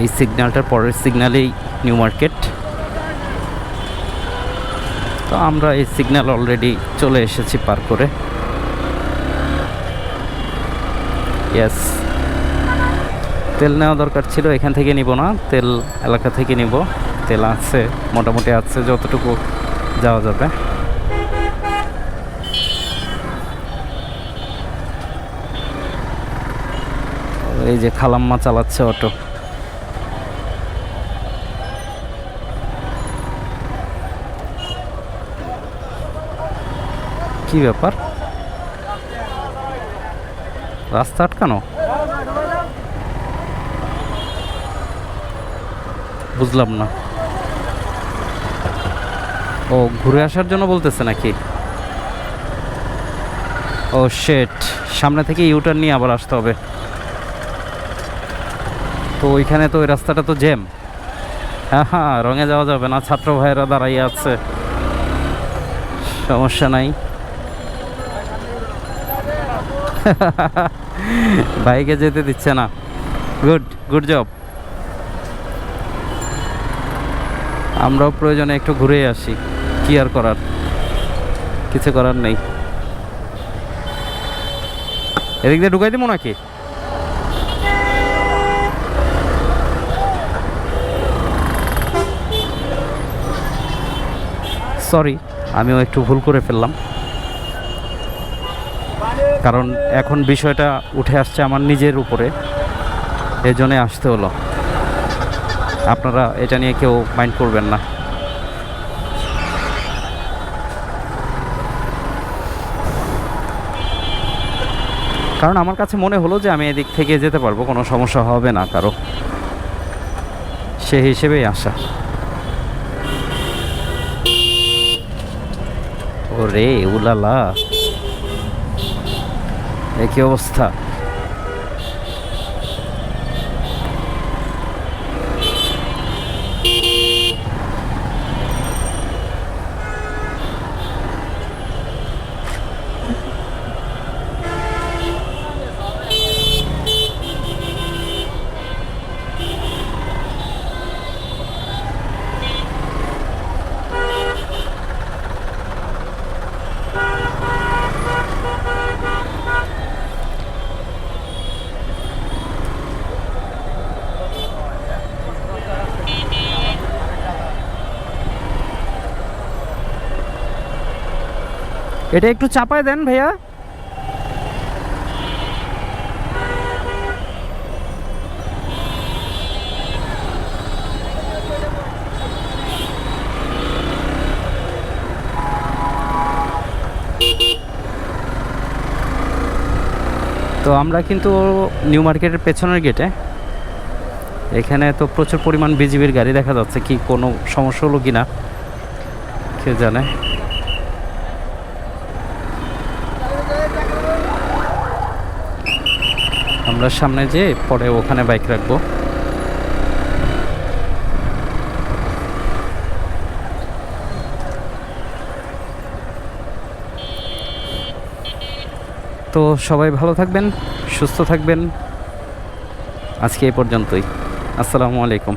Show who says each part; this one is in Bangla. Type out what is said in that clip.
Speaker 1: এই সিগন্যালটার পরের সিগন্যালেই নিউ মার্কেট। তো আমরা এই সিগন্যাল অলরেডি চলে এসেছি পার করে। ইয়েস তেল নেওয়া দরকার ছিল, এখান থেকে নিব না। তেল এলাকা থেকে নিব। তেল আছে, মোটামুটি আছে, যতটুকু যাওয়া যাবে। এই যে খালাম্মা চালাচ্ছে অটো। কি ব্যাপার? রাস্তা আটকানো? বুঝলাম না। ও, ঘুরে আসার জন্য বলতেছে নাকি? ও শেট সামনে থেকে ইউটার্ন নিয়ে আবার আসতে হবে। তো ওইখানে তো ওই রাস্তাটা তো জ্যাম হ্যাঁ হ্যাঁ রঙে যাওয়া যাবে না। ছাত্র ভাইয়েরা দাঁড়াইয়ে আছে। সমস্যা নাই। বাইকে যেতে দিচ্ছে না। গুড গুড জব আমরাও প্রয়োজনে একটু ঘুরে আসি, কি আর করার? কিছু করার নেই। এদিক দিয়ে ঢুকাই দিব নাকি? সরি আমিও একটু ভুল করে ফেললাম। কারণ এখন বিষয়টা উঠে আসছে আমার নিজের উপরে। এই জন্যে আসতে হলো। আপনারা এটা নিয়ে কেউ মাইন্ড করবেন না। কারণ আমার কাছে মনে হলো যে আমি এদিক থেকে যেতে পারব, কোনো সমস্যা হবে না কারও। সে হিসেবেই আসা ওরে, উলালা। এ কি অবস্থা এটা একটু চাপায় দেন ভাইয়া। তো আমরা কিন্তু নিউ মার্কেটের পেছনের গেটে। এখানে তো প্রচুর পরিমাণ বিজিবির গাড়ি দেখা যাচ্ছে কি কোনো সমস্যা হলো কি না কে জানে। আমরা সামনে যেয়ে পরে ওখানে বাইক রাখব। তো সবাই ভালো থাকবেন, সুস্থ থাকবেন। আজকে এই পর্যন্তই। আসসালামু আলাইকুম।